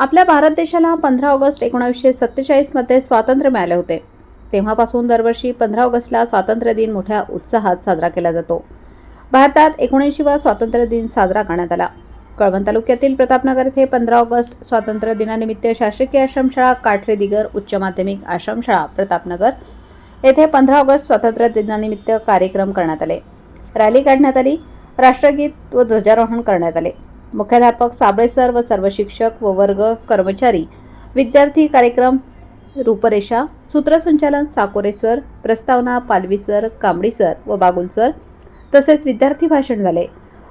आपल्या भारत देशाला पंधरा ऑगस्ट एकोणावीसशे सत्तेचाळीसमध्ये स्वातंत्र्य मिळाले होते. तेव्हापासून दरवर्षी पंधरा ऑगस्टला स्वातंत्र्य दिन मोठ्या उत्साहात साजरा केला जातो. भारतात एकोणऐंशीवा स्वातंत्र्य दिन साजरा करण्यात आला. कळवण तालुक्यातील प्रतापनगर येथे पंधरा ऑगस्ट स्वातंत्र्य दिनानिमित्त शासकीय आश्रमशाळा काठरे दिगर उच्च माध्यमिक आश्रमशाळा प्रतापनगर येथे पंधरा ऑगस्ट स्वातंत्र्य दिनानिमित्त कार्यक्रम करण्यात आले. रॅली काढण्यात आली. राष्ट्रगीत व ध्वजारोहण करण्यात आले. मुख्याध्यापक साबळे सर व सर्व शिक्षक व वर्ग कर्मचारी. विद्यार्थी कार्यक्रम रूपरेषा सूत्रसंचालन साकोरे सर प्रस्तावना पालवी सर कांबडी सर व बागुल सर तसेच विद्यार्थी भाषण झाले.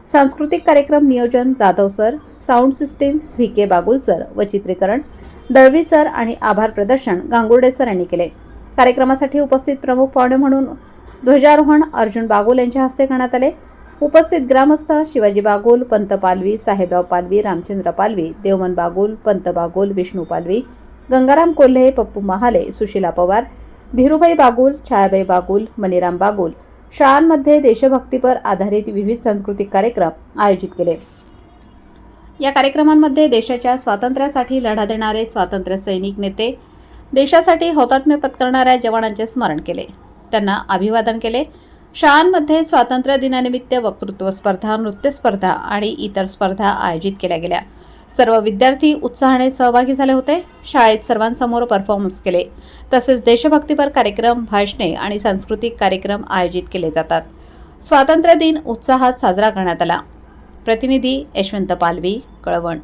सांस्कृतिक कार्यक्रम नियोजन Jadhav sir sound system V K Bagul sir व चित्रीकरण दळवी सर आणि आभार प्रदर्शन गांगुर्डे सर यांनी केले. कार्यक्रमासाठी उपस्थित प्रमुख पाहुणे म्हणून ध्वजारोहण अर्जुन बागुल यांच्या हस्ते करण्यात आले. उपस्थित ग्रामस्थ शिवाजी बागुल पंत पालवी साहेबराव पालवी रामचंद्र पालवी देवमन बागुल पंत बागोल विष्णू पालवी गंगाराम कोल्हे पप्पू महाले सुशीला पवार धीरूभाई बागुल छायाबाई बागुल मनीराम बागुल शाळांमध्ये देशभक्तीपर आधारित विविध सांस्कृतिक कार्यक्रम आयोजित केले. या कार्यक्रमांमध्ये देशाच्या स्वातंत्र्यासाठी लढा देणारे स्वातंत्र्य सैनिक नेते देशासाठी हौतात्म्य पत्करणाऱ्या जवानांचे स्मरण केले. त्यांना अभिवादन केले. शाळांमध्ये स्वातंत्र्य दिनानिमित्त वक्तृत्व स्पर्धा नृत्य स्पर्धा आणि इतर स्पर्धा आयोजित केल्या गेल्या. सर्व विद्यार्थी उत्साहाने सहभागी झाले होते. शाळेत सर्वांसमोर परफॉर्मन्स केले. तसेच देशभक्तीपर कार्यक्रम भाषणे आणि सांस्कृतिक कार्यक्रम आयोजित केले जातात. स्वातंत्र्य दिन उत्साहात साजरा करण्यात आला. प्रतिनिधी यशवंत पालवी कळवण.